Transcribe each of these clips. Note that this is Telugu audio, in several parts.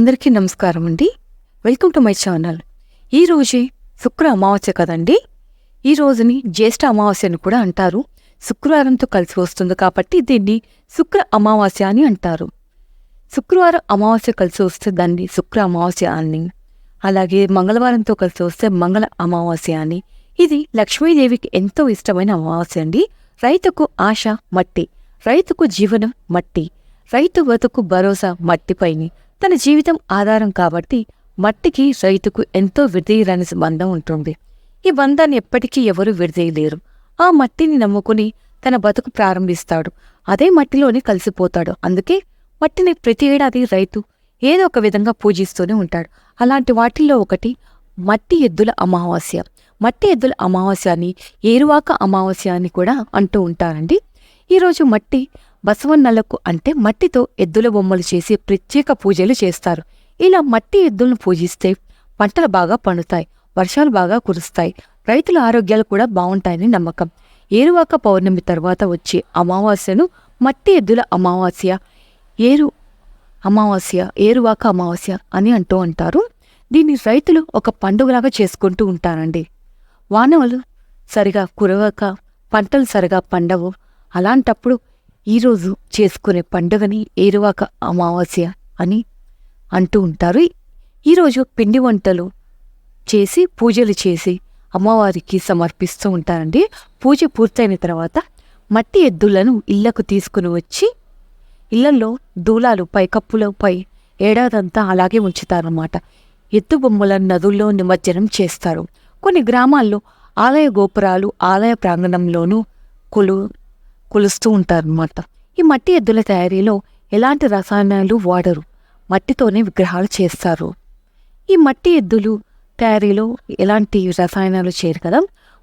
అందరికీ నమస్కారం అండి. Welcome to my channel. ఈ రోజే శుక్ర అమావాస్య కదండి? ఈ రోజుని జ్యేష్ఠ అమావాస్య అని కూడా అంటారు. శుక్రవారంతో కలిసి వస్తుంది కాబట్టి దీన్ని శుక్ర అమావాస్య అని అంటారు. శుక్రవారం అమావాస్య కలిసి వస్తే దాన్ని శుక్ర అమావాస్య అని అలాగే మంగళవారంతో కలిసి వస్తే మంగళ అమావాస్య అని. ఇది లక్ష్మీదేవికి ఎంతో ఇష్టమైన అమావాస్య అండి. రైతుకు ఆశ మట్టి రైతుకు జీవనం మట్టి రైతు బతుకు భరోసా మట్టిపైని తన జీవితం ఆధారం కాబట్టి మట్టికి రైతుకు ఎంతో విడదీయరాని బంధం ఉంటుంది. ఈ బంధాన్ని ఎప్పటికీ ఎవరూ విడదీయలేరు. ఆ మట్టిని నమ్ముకుని తన బతుకు ప్రారంభిస్తాడు. అదే మట్టిలోనే కలిసిపోతాడు. అందుకే మట్టిని ప్రతి ఏడాది రైతు ఏదో ఒక విధంగా పూజిస్తూనే ఉంటాడు. అలాంటి వాటిల్లో ఒకటి మట్టి ఎద్దుల అమావాస్య. మట్టి ఎద్దుల అమావాస్య అని ఏరువాక అమావాస్య అని కూడా అంటూ ఉంటారండి. ఈరోజు మట్టి బసవన్నలకు అంటే మట్టితో ఎద్దుల బొమ్మలు చేసి ప్రత్యేక పూజలు చేస్తారు. ఇలా మట్టి ఎద్దులను పూజిస్తే పంటలు బాగా పండుతాయి వర్షాలు బాగా కురుస్తాయి రైతుల ఆరోగ్యాలు కూడా బాగుంటాయని నమ్మకం. ఏరువాక పౌర్ణమి తర్వాత వచ్చే అమావాస్యను మట్టి ఎద్దుల అమావాస్య ఏరు అమావాస్య ఏరువాక అమావాస్య అని అంటూ అంటారు. దీన్ని రైతులు ఒక పండుగలాగా చేసుకుంటూ ఉంటారండి. వానవలు సరిగా కురవక పంటలు సరిగా పండవు. అలాంటప్పుడు ఈరోజు చేసుకునే పండుగని ఏరువాక అమావాస్య అని అంటూ ఉంటారు. ఈరోజు పిండి వంటలు చేసి పూజలు చేసి అమ్మవారికి సమర్పిస్తూ ఉంటారండి. పూజ పూర్తయిన తర్వాత మట్టి ఎద్దులను ఇళ్ళకు తీసుకుని వచ్చి ఇళ్ళలో దూలాలు పైకప్పులపై ఏడాదంతా అలాగే ఉంచుతారన్నమాట. ఎత్తు బొమ్మలను నదుల్లో నిమజ్జనం చేస్తారు. కొన్ని గ్రామాల్లో ఆలయ గోపురాలు ఆలయ ప్రాంగణంలోనూ కొలు కొలుస్తూ ఉంటారనమాట ఈ మట్టి ఎద్దుల తయారీలో ఎలాంటి రసాయనాలు వాడరు? మట్టితోనే విగ్రహాలు చేస్తారు. ఈ మట్టి ఎద్దులు తయారీలో ఎలాంటి రసాయనాలు చేయరు కదా?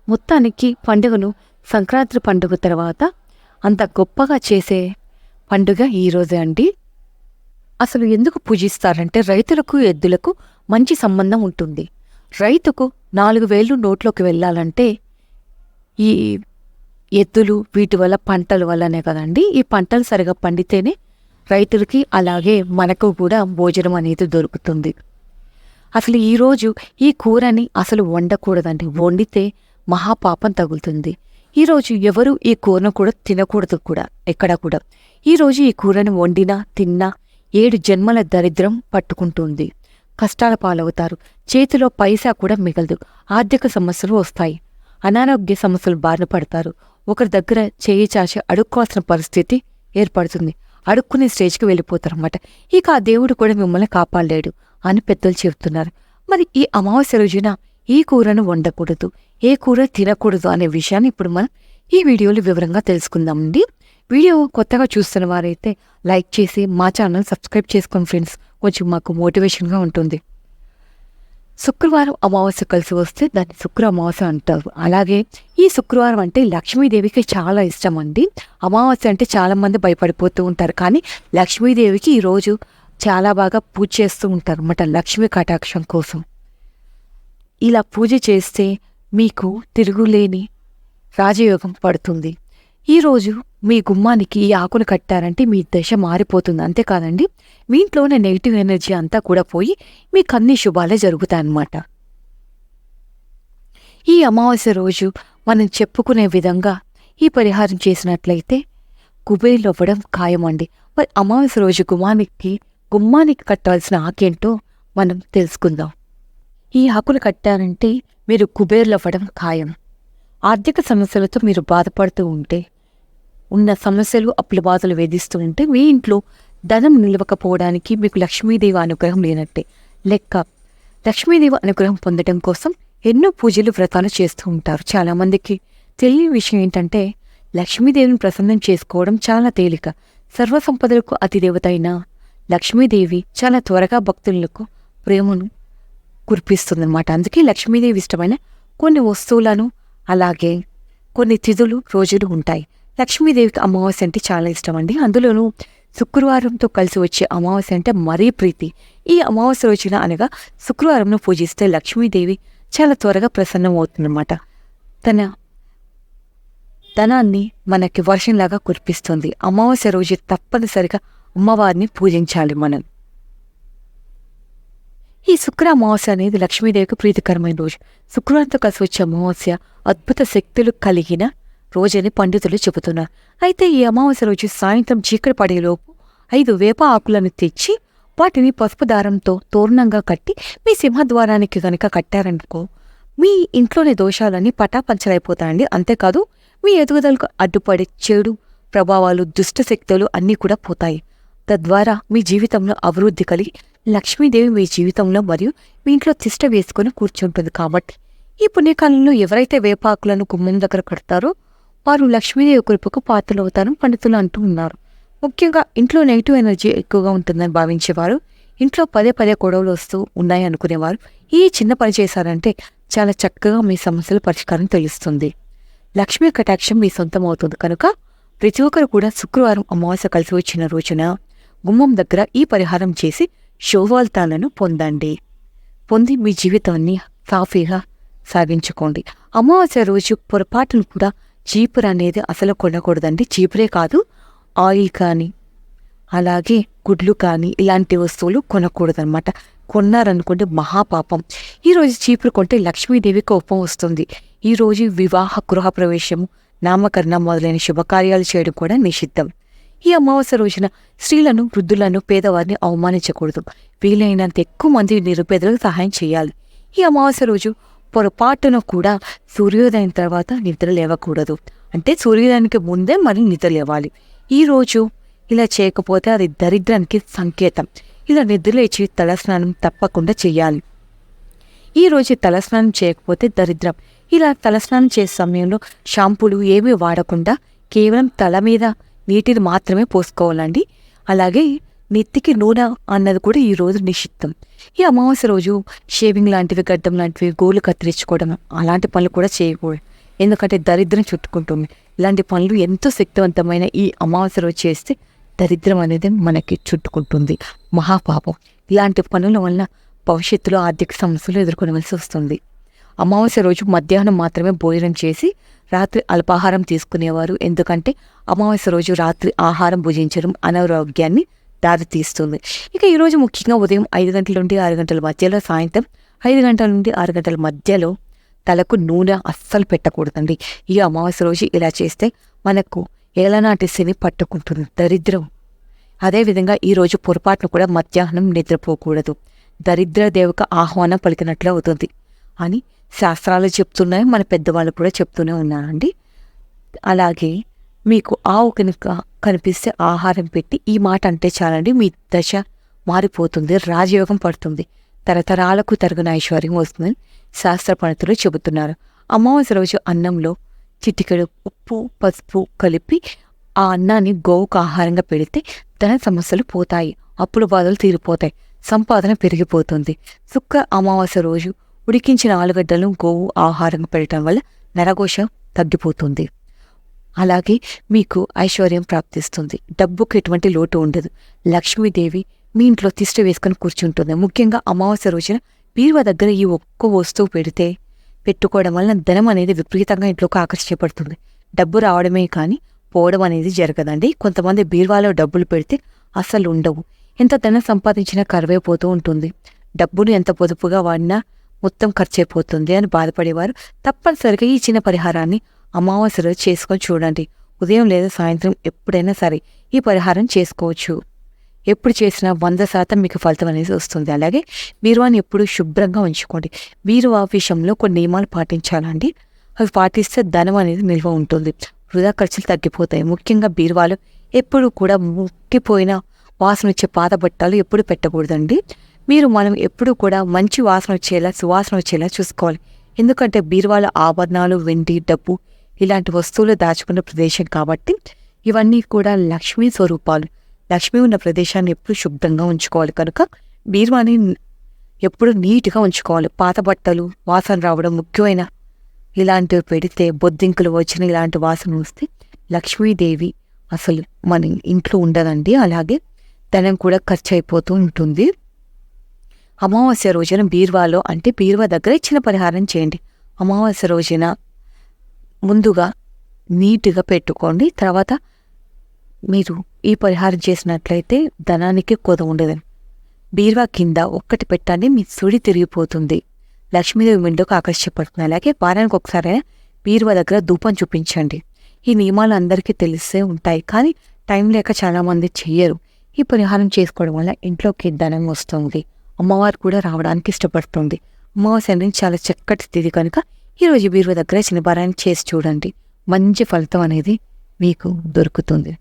మొత్తానికి పండుగను సంక్రాంతి పండుగ తర్వాత అంత గొప్పగా చేసే పండుగ ఈ రోజే అండి. అసలు ఎందుకు పూజిస్తారంటే రైతులకు ఎద్దులకు మంచి సంబంధం ఉంటుంది. రైతుకు నాలుగు వేలు నోట్లోకి వెళ్ళాలంటే ఈ ఎద్దులు వీటి వల్ల పంటల వల్లనే కదండి. ఈ పంటలు సరిగా పండితేనే రైతులకి అలాగే మనకు కూడా భోజనం అనేది దొరుకుతుంది. అసలు ఈరోజు ఈ కూరని అసలు వండకూడదండి. వండితే మహాపాపం తగులుతుంది. ఈరోజు ఎవరు ఈ కూరను కూడా తినకూడదు కూడా ఎక్కడ కూడా. ఈరోజు ఈ కూరని వండినా తిన్నా ఏడు జన్మల దరిద్రం పట్టుకుంటుంది. కష్టాల పాలవుతారు. చేతిలో పైసా కూడా మిగలదు. ఆర్థిక సమస్యలు వస్తాయి. అనారోగ్య సమస్యలు బారిన పడతారు. ఒకరి దగ్గర చేయి చాచి అడుక్కోవాల్సిన పరిస్థితి ఏర్పడుతుంది. అడుక్కునే స్టేజ్కి వెళ్ళిపోతారన్నమాట. ఇక ఆ దేవుడు కూడా మిమ్మల్ని కాపాడలేడు అని పెద్దలు చెబుతున్నారు. మరి ఈ అమావాస్య రోజున ఈ కూరను వండకూడదు ఏ కూర తినకూడదు అనే విషయాన్ని ఇప్పుడు మనం ఈ వీడియోలో వివరంగా తెలుసుకుందామండి వీడియో కొత్తగా చూస్తున్న వారైతే లైక్ చేసి మా ఛానల్ సబ్స్క్రైబ్ చేసుకోండి ఫ్రెండ్స్. కొంచెం మాకు మోటివేషన్గా ఉంటుంది. శుక్రవారం అమావాస్య కలిసి వస్తే దాన్ని శుక్ర అమావాస్య అంటారు. అలాగే ఈ శుక్రవారం అంటే లక్ష్మీదేవికి చాలా ఇష్టం అండి. అమావాస్య అంటే చాలామంది భయపడిపోతూ ఉంటారు. కానీ లక్ష్మీదేవికి ఈరోజు చాలా బాగా పూజ చేస్తూ ఉంటారు అన్నమాట లక్ష్మీ కటాక్షం కోసం. ఇలా పూజ చేస్తే మీకు తిరుగులేని రాజయోగం పడుతుంది. ఈరోజు మీ గుమ్మానికి ఈ ఆకును కట్టారంటే మీ దశ మారిపోతుంది. అంతేకాదండి మీ ఇంట్లోనే నెగిటివ్ ఎనర్జీ అంతా కూడా పోయి మీకు అన్ని శుభాలే జరుగుతాయన్నమాట. ఈ అమావాస్య రోజు మనం చెప్పుకునే విధంగా ఈ పరిహారం చేసినట్లయితే కుబేర్లు అవ్వడం ఖాయమండి. మరి అమావాస్య రోజు గుమ్మానికి గుమ్మానికి కట్టాల్సిన ఆకేంటో మనం తెలుసుకుందాం. ఈ ఆకులు కట్టారంటే మీరు కుబేర్లు అవ్వడం ఖాయం. ఆర్థిక సమస్యలతో మీరు బాధపడుతూ ఉంటే ఉన్న సమస్యలు అప్పుల బాధలు వేధిస్తూ ఉంటే మీ ఇంట్లో ధనం నిలవకపోవడానికి మీకు లక్ష్మీదేవి అనుగ్రహం లేనట్టే. లెక్క. లక్ష్మీదేవి అనుగ్రహం పొందడం కోసం ఎన్నో పూజలు వ్రతాలు చేస్తూ ఉంటారు. చాలామందికి తెలియని విషయం ఏంటంటే లక్ష్మీదేవిని ప్రసన్నం చేసుకోవడం చాలా తేలిక. సర్వసంపదలకు అతిదేవత అయిన లక్ష్మీదేవి చాలా త్వరగా భక్తులకు ప్రేమను కురిపిస్తుందన్నమాట. అందుకే లక్ష్మీదేవి ఇష్టమైన కొన్ని వస్తువులను అలాగే కొన్ని తిథులు రోజులు ఉంటాయి. లక్ష్మీదేవికి అమావాస్య అంటే చాలా ఇష్టం అండి అందులోనూ శుక్రవారంతో కలిసి వచ్చే అమావాస్య అంటే మరీ ప్రీతి. ఈ అమావాస్య రోజున అనగా శుక్రవారంను పూజిస్తే లక్ష్మీదేవి చాలా త్వరగా ప్రసన్నం అవుతుందన్నమాట తన ధనాన్ని మనకి వర్షంలాగా కురిపిస్తుంది. అమావాస్య రోజు తప్పనిసరిగా అమ్మవారిని పూజించాలి మనం. ఈ శుక్ర అమావాస్య అనేది లక్ష్మీదేవికి ప్రీతికరమైన రోజు. శుక్రవారంతో కలిసి వచ్చే అమావాస్య అద్భుత శక్తులు కలిగిన రోజని పండితులు చెబుతున్నారు అయితే ఈ అమావాస్య రోజు సాయంత్రం చీకటి పడేలోపు ఐదు వేప ఆకులను తెచ్చి వాటిని పసుపు దారంతో తోరణంగా కట్టి మీ సింహద్వారానికి గనుక కట్టారనుకో మీ ఇంట్లోని దోషాలన్నీ పటాపంచలైపోతాయండి. అంతేకాదు మీ ఎదుగుదలకు అడ్డుపడే చెడు ప్రభావాలు దుష్టశక్తులు అన్నీ కూడా పోతాయి. తద్వారా మీ జీవితంలో అభివృద్ధి కలిగి లక్ష్మీదేవి మీ జీవితంలో మరియు మీ ఇంట్లో తిష్ట వేసుకుని కూర్చుంటుంది కాబట్టి. ఈ పుణ్యకాలంలో ఎవరైతే వేపాకులను గుమ్మం దగ్గర కడతారో వారు లక్ష్మీదేవి కృపకు పాత్రలవుతారని పండితులు అంటూ ఉన్నారు. ముఖ్యంగా ఇంట్లో నెగిటివ్ ఎనర్జీ ఎక్కువగా ఉంటుందని భావించేవారు ఇంట్లో పదే పదే గొడవలు వస్తూ ఉన్నాయి అనుకునేవారు. ఈ చిన్న పని చేశారంటే చాలా చక్కగా మీ సమస్యల పరిష్కారం తెలుస్తుంది. లక్ష్మీ కటాక్షం మీ సొంతం అవుతుంది కనుక ప్రతి ఒక్కరు కూడా శుక్రవారం అమావాస్య కలిసి వచ్చిన రోజున గుమ్మం దగ్గర ఈ పరిహారం చేసి శోభాల్తాలను పొందండి. పొంది మీ జీవితాన్ని సాఫీగా సాగించుకోండి. అమావాస్య రోజు పొరపాటును కూడా చీపురు అనేది అసలు కొనకూడదండి. చీపురే కాదు ఆయిల్ కానీ అలాగే గుడ్లు కానీ ఇలాంటి వస్తువులు కొనకూడదనమాట కొన్నారనుకుంటే మహాపాపం. ఈరోజు చీపురు కొంటే లక్ష్మీదేవి కోపం వస్తుంది. ఈరోజు వివాహ గృహప్రవేశము నామకరణం మొదలైన శుభకార్యాలు చేయడం కూడా నిషిద్ధం. ఈ అమావాస్య రోజున స్త్రీలను వృద్ధులను పేదవారిని అవమానించకూడదు. వీలైనంత ఎక్కువ మంది నిరుపేదలకు సహాయం చేయాలి. ఈ అమావాస్య రోజు పొరపాటున కూడా సూర్యోదయం తర్వాత నిద్ర లేవకూడదు. అంటే సూర్యోదయానికి ముందే మరి నిద్ర లేవాలి. ఈ రోజు ఇలా చేయకపోతే అది దరిద్రానికి సంకేతం. ఇలా నిద్రలేచి తలస్నానం తప్పకుండా చేయాలి. ఈరోజు తలస్నానం చేయకపోతే దరిద్రం. ఇలా తలస్నానం చేసే సమయంలో షాంపూలు ఏమీ వాడకుండా కేవలం తల మీద నీటిని మాత్రమే పోసుకోవాలండి. అలాగే నెత్తికి నూనె అన్నది కూడా ఈ రోజు నిషిద్ధం. ఈ అమావాస్య రోజు షేవింగ్ లాంటివి గడ్డం లాంటివి గోలు కత్తిరించుకోవడం అలాంటి పనులు కూడా చేయకూడదు. ఎందుకంటే దరిద్రం చుట్టుకుంటుంది. ఇలాంటి పనులు ఎంతో శక్తివంతమైన ఈ అమావాస్య రోజు చేస్తే దరిద్రం అనేది మనకి చుట్టుకుంటుంది. మహాపాపం. ఇలాంటి పనుల వలన భవిష్యత్తులో ఆర్థిక సమస్యలు ఎదుర్కొనవలసి వస్తుంది. అమావాస్య రోజు మధ్యాహ్నం మాత్రమే భోజనం చేసి రాత్రి అల్పాహారం తీసుకునేవారు. ఎందుకంటే అమావాస్య రోజు రాత్రి ఆహారం భుజించడం అనారోగ్యాన్ని దారితీస్తుంది ఇక ఈరోజు ముఖ్యంగా ఉదయం ఐదు గంటల నుండి ఆరు గంటల మధ్యలో సాయంత్రం ఐదు గంటల నుండి ఆరు గంటల మధ్యలో తలకు నూనె అస్సలు పెట్టకూడదండి. ఈ అమావాస్య రోజు ఇలా చేస్తే మనకు ఏలనాటి శని పట్టుకుంటుంది దరిద్రం. అదేవిధంగా ఈరోజు పొరపాటును కూడా మధ్యాహ్నం నిద్రపోకూడదు. దరిద్ర దేవక ఆహ్వానం పలికినట్లు అవుతుంది. అని శాస్త్రాలు చెప్తున్నాయి మన పెద్దవాళ్ళు కూడా చెప్తూనే ఉన్నారండి. అలాగే మీకు ఆవు కనుక కనిపిస్తే ఆహారం పెట్టి ఈ మాట అంటే చాలండి. మీ దశ మారిపోతుంది రాజయోగం పడుతుంది. తరతరాలకు తరగన ఐశ్వర్యం వస్తుందని శాస్త్ర పండితులు చెబుతున్నారు. అమావాస్య రోజు అన్నంలో చిటికెడు ఉప్పు పసుపు కలిపి ఆ అన్నాన్ని గోవుకు ఆహారంగా పెడితే ధన సమస్యలు పోతాయి. అప్పుల బాధలు తీరిపోతాయి. సంపాదన పెరిగిపోతుంది. శుక్ర అమావాస్య రోజు ఉడికించిన ఆలుగడ్డలను గోవు ఆహారంగా పెట్టడం వల్ల నరఘోష తగ్గిపోతుంది. అలాగే మీకు ఐశ్వర్యం ప్రాప్తిస్తుంది. డబ్బుకు ఎటువంటి లోటు ఉండదు. లక్ష్మీదేవి మీ ఇంట్లో తిష్ట వేసుకొని కూర్చుంటుంది. ముఖ్యంగా అమావాస్య రోజున బీరువా దగ్గర ఈ ఒక్క వస్తువు పెడితే పెట్టుకోవడం వలన ధనం అనేది విపరీతంగా ఇంట్లోకి ఆకర్షించబడుతుంది. డబ్బు రావడమే కానీ పోవడం అనేది జరగదండి. కొంతమంది బీరువాలో డబ్బులు పెడితే అసలు ఉండవు. ఎంత ధనం సంపాదించినా కరువైపోతూ ఉంటుంది. డబ్బును ఎంత పొదుపుగా వాడినా మొత్తం ఖర్చు అయిపోతుంది అని బాధపడేవారు. తప్పనిసరిగా ఈ చిన్న పరిహారాన్ని అమావాస్య రోజు చేసుకొని చూడండి. ఉదయం లేదా సాయంత్రం ఎప్పుడైనా సరే ఈ పరిహారం చేసుకోవచ్చు. ఎప్పుడు చేసినా వంద శాతం మీకు ఫలితం అనేది వస్తుంది. అలాగే బీరువాని ఎప్పుడు శుభ్రంగా ఉంచుకోండి. బీరువా విషయంలో కొన్ని నియమాలు పాటించాలండి. అవి పాటిస్తే ధనం అనేది నిల్వ ఉంటుంది. వృధా ఖర్చులు తగ్గిపోతాయి. ముఖ్యంగా బీరువాలు ఎప్పుడు కూడా ముక్కిపోయిన వాసన వచ్చే పాత బట్టలు ఎప్పుడు పెట్టకూడదండి. మీరు మనం ఎప్పుడు కూడా మంచి వాసన వచ్చేలా సువాసన వచ్చేలా చూసుకోవాలి. ఎందుకంటే బీరువాల ఆభరణాలు వెండి డబ్బు ఇలాంటి వస్తువులు దాచుకున్న ప్రదేశం కాబట్టి ఇవన్నీ కూడా లక్ష్మీ స్వరూపాలు. లక్ష్మి ఉన్న ప్రదేశాన్ని ఎప్పుడు శుభ్రంగా ఉంచుకోవాలి కనుక బీరువాని ఎప్పుడు నీట్గా ఉంచుకోవాలి. పాత బట్టలు వాసన రావడం ముఖ్యమైన. ఇలాంటివి పెడితే బొద్దింకులు వచ్చిన ఇలాంటి వాసన వస్తే లక్ష్మీదేవి అసలు మన ఇంట్లో ఉండదండి. అలాగే ధనం కూడా ఖర్చు అయిపోతూ ఉంటుంది. అమావాస్య రోజున బీర్వాలో అంటే బీర్వా దగ్గర ఇచ్చిన పరిహారం చేయండి. అమావాస్య రోజున ముందుగా నీట్గా పెట్టుకోండి. తర్వాత మీరు ఈ పరిహారం చేసినట్లయితే ధనానికి కొద ఉండదు. బీరువా కింద ఒక్కటి పెట్టండి. మీ సుడి తిరిగిపోతుంది. లక్ష్మీదేవి మిండోకు ఆకర్షించబడుతుంది అలాగే వారానికి ఒకసారి బీరువా దగ్గర ధూపం చూపించండి. ఈ నియమాలు అందరికీ తెలిసే ఉంటాయి. కానీ టైం లేక చాలామంది చెయ్యరు. ఈ పరిహారం చేసుకోవడం వల్ల ఇంట్లోకి ధనం వస్తుంది. అమ్మవారు కూడా రావడానికి ఇష్టపడుతుంది. అమావాస్య అనేది చాలా చక్కటి తిథి కనుక ఈరోజు బీరువా దగ్గర చిన్న చేసి చూడండి. మంచి ఫలితం అనేది మీకు దొరుకుతుంది.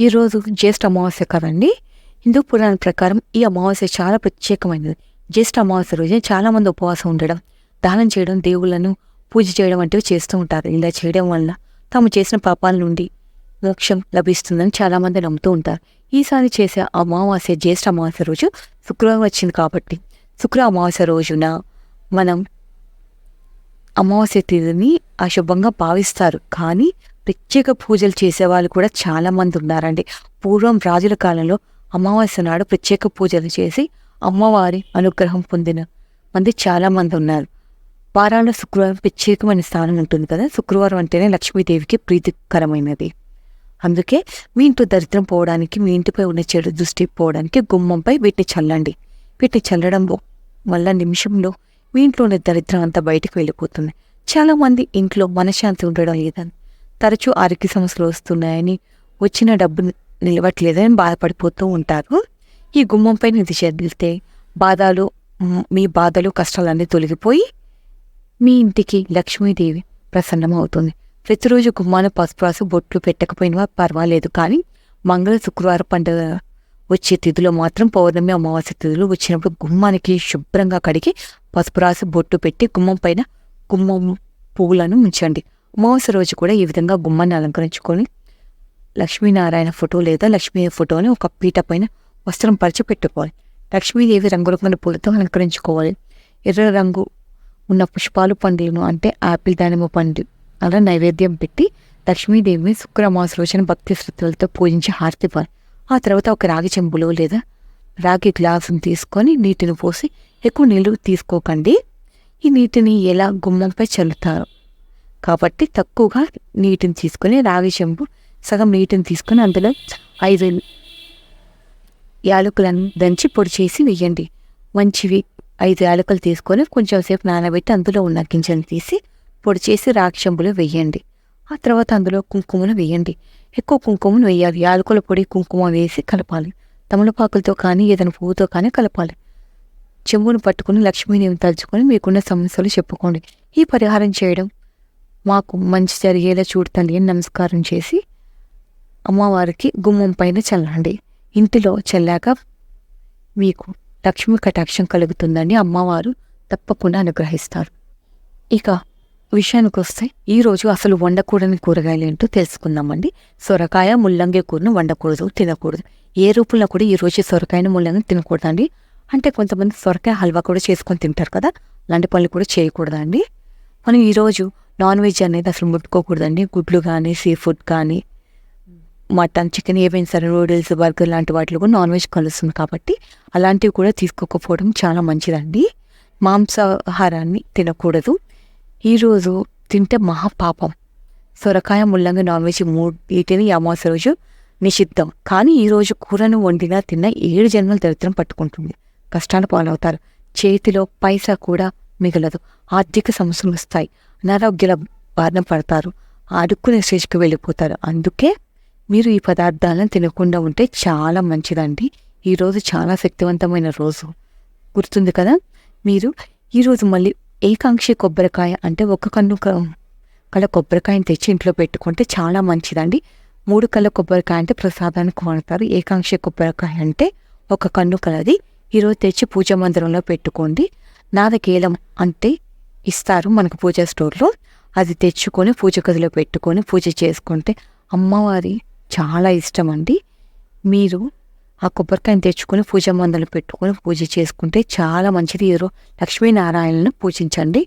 ఈరోజు జ్యేష్ఠ అమావాస్య కదండి? హిందూ పురాణం ప్రకారం ఈ అమావాస్య చాలా ప్రత్యేకమైనది. జ్యేష్ఠ అమావాస్య రోజు చాలామంది ఉపవాసం ఉండడం దానం చేయడం దేవుళ్ళను పూజ చేయడం వంటివి చేస్తూ ఉంటారు. ఇలా చేయడం వల్ల తాము చేసిన పాపాల నుండి మోక్షం లభిస్తుందని చాలామంది నమ్ముతూ ఉంటారు. ఈసారి చేసే అమావాస్య జ్యేష్ఠ అమావాస్య రోజు శుక్రవారం వచ్చింది కాబట్టి శుక్ర అమావాస్య రోజున మనం అమావాస్య తిథిని అశుభంగా భావిస్తారు. కానీ ప్రత్యేక పూజలు చేసేవాళ్ళు కూడా చాలా మంది ఉన్నారండి. పూర్వం రాజుల కాలంలో అమావాస్య నాడు ప్రత్యేక పూజలు చేసి అమ్మవారి అనుగ్రహం పొందిన మంది చాలామంది ఉన్నారు. వారాల్లో శుక్రవారం ప్రత్యేకమైన స్థానం ఉంటుంది కదా శుక్రవారం అంటేనే లక్ష్మీదేవికి ప్రీతికరమైనది. అందుకే మీ ఇంట్లో దరిద్రం పోవడానికి మీ ఇంటిపై ఉన్న చెడు దృష్టి పోవడానికి గుమ్మంపై వీటిని చల్లండి. వీటిని చల్లడం వల్ల నిమిషంలో మీ ఇంట్లోని దరిద్రం అంతా బయటకు వెళ్ళిపోతుంది. చాలామంది ఇంట్లో మనశ్శాంతి ఉండడం లేదని తరచూ ఆరోగ్య సమస్యలు వస్తున్నాయని వచ్చిన డబ్బు నిలవట్లేదని బాధపడిపోతూ ఉంటారు. ఈ గుమ్మంపై నిధి చెల్లితే బాధలు మీ బాధలు కష్టాలన్నీ తొలగిపోయి మీ ఇంటికి లక్ష్మీదేవి ప్రసన్నమవుతుంది. ప్రతిరోజు గుమ్మాన పసుపు రాసు బొట్లు పెట్టకపోయినా పర్వాలేదు కానీ మంగళ శుక్రవారం పండుగ వచ్చే తిథిలో మాత్రం పౌర్ణమి అమావాస్య తిథులు వచ్చినప్పుడు గుమ్మానికి శుభ్రంగా కడిగి పసుపు రాసి బొట్టు పెట్టి గుమ్మం పైన గుమ్మం పువ్వులను ఉంచండి. అమావాస్య రోజు కూడా ఈ విధంగా గుమ్మాన్ని అలంకరించుకొని లక్ష్మీనారాయణ ఫోటో లేదా లక్ష్మీ ఫోటోని ఒక పీట పైన వస్త్రం పరిచి పెట్టుకోవాలి. లక్ష్మీదేవి రంగురంగుల పూలతో అలంకరించుకోవాలి. ఎర్ర రంగు ఉన్న పుష్పాలు పండ్లను అంటే ఆపిల్ దానిమ్మ పండు అలా నైవేద్యం పెట్టి లక్ష్మీదేవిని శుక్రమాస రోజున భక్తి శ్రద్ధలతో పూజించి హారతివ్వాలి ఆ తర్వాత ఒక రాగి చెంబులో లేదా రాగి గ్లాసుని తీసుకొని నీటిని పోసి ఎక్కువ నీళ్ళు తీసుకోకండి. ఈ నీటిని ఎలా గుమ్మంపై చల్లుతారు? కాబట్టి తక్కువగా నీటిని తీసుకొని రాగి చెంబు సగం నీటిని తీసుకొని అందులో ఐదు యాలకులను దంచి పొడి చేసి వేయండి. మంచివి ఐదు యాలకులు తీసుకొని కొంచెం సేపు నానబెట్టి అందులో ఉన్న గింజలు తీసి పొడి చేసి రాగి చెంబులో వేయండి. ఆ తర్వాత అందులో కుంకుమను వేయండి. ఎక్కువ కుంకుమను వేయాలి. యాలకుల పొడి కుంకుమ వేసి కలపాలి. తమలపాకులతో కానీ ఏదైనా పువ్వుతో కానీ కలపాలి. చెంబును పట్టుకుని లక్ష్మీదేవిని తలుచుకొని మీకున్న సమస్యలు చెప్పుకోండి. ఈ పరిహారం చేయడం మాకు మంచి జరిగేలా చూడతండి అని నమస్కారం చేసి అమ్మవారికి గుమ్మం పైన చల్లండి. ఇంటిలో చల్లాక మీకు లక్ష్మీ కటాక్షం కలుగుతుందని అమ్మవారు తప్పకుండా అనుగ్రహిస్తారు. ఇక విషయానికి వస్తే ఈరోజు అసలు వండకూడని కూరగాయలు ఏంటో తెలుసుకుందామండి. సొరకాయ ముల్లంగి కూరను వండకూడదు తినకూడదు. ఏ రూపంలో కూడా ఈరోజు సొరకాయను ముల్లంగి తినకూడదండి. అంటే కొంతమంది సొరకాయ హల్వా కూడా చేసుకొని తింటారు కదా అలాంటి పనులు కూడా చేయకూడదండి. మనం ఈరోజు నాన్ వెజ్ అనేది అసలు ముట్టుకోకూడదండి. గుడ్లు కానీ సీ ఫుడ్ కానీ మటన్ చికెన్ ఏవైనా సరే నూడిల్స్ బర్గర్ లాంటి వాటిలో కూడా నాన్ వెజ్ కలుస్తుంది కాబట్టి అలాంటివి కూడా తీసుకోకపోవడం చాలా మంచిదండి. మాంసాహారాన్ని తినకూడదు. ఈరోజు తింటే మహాపాపం. సొరకాయ ముల్లంగి నాన్ వెజ్ మూడింటిని ఈ అమావాస్య రోజు నిషిద్ధం. కానీ ఈరోజు కూరను వండినా తిన్న ఏడు జన్మల దరిద్రం పట్టుకుంటుంది. కష్టాలు పాలవుతారు. చేతిలో పైసా కూడా మిగలదు. ఆర్థిక సమస్యలు వస్తాయి. అనారోగ్యాల బారిన పడతారు. ఆడుకునే స్టేజ్కి వెళ్ళిపోతారు. అందుకే మీరు ఈ పదార్థాలను తినకుండా ఉంటే చాలా మంచిదండి. ఈరోజు చాలా శక్తివంతమైన రోజు. గుర్తుంది కదా? మీరు ఈరోజు మళ్ళీ ఏకాంక్షి కొబ్బరికాయ అంటే ఒక కన్ను కల కొబ్బరికాయని తెచ్చి ఇంట్లో పెట్టుకుంటే చాలా మంచిదండి. మూడు కళ్ళ కొబ్బరికాయ అంటే ప్రసాదానికి వాడతారు. ఏకాంక్షి కొబ్బరికాయ అంటే ఒక కన్ను కలది. ఈరోజు తెచ్చి పూజ మందిరంలో పెట్టుకోండి. నాదకేలం అంటే ఇస్తారు మనకు పూజ స్టోర్లో. అది తెచ్చుకొని పూజ గదిలో పెట్టుకొని పూజ చేసుకుంటే అమ్మవారి చాలా ఇష్టం అండి మీరు ఆ కొబ్బరికాయని తెచ్చుకొని పూజ మందలు పెట్టుకొని పూజ చేసుకుంటే చాలా మంచిది. ఈరోజు లక్ష్మీనారాయణను పూజించండి.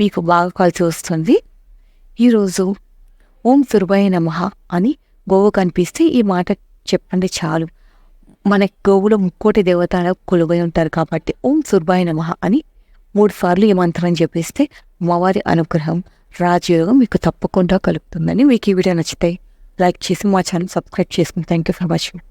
మీకు బాగా కలిసి వస్తుంది. ఈరోజు ఓం సురభయ నమః అని గోవు కనిపిస్తే ఈ మాట చెప్పండి చాలు. మన గోవులో ముక్కోటి దేవతల కొలువై ఉంటారు కాబట్టి ఓం సుర్బాయ నమః అని మూడు సార్లు ఈ మంత్రం చెప్పిస్తే అమ్మవారి అనుగ్రహం రాజయోగం మీకు తప్పకుండా కలుగుతుందని మీకు ఈ వీడియో నచ్చితే లైక్ చేసి మా ఛానల్ సబ్స్క్రైబ్ చేసుకుని థ్యాంక్ యూ ఫర్ వాచింగ్.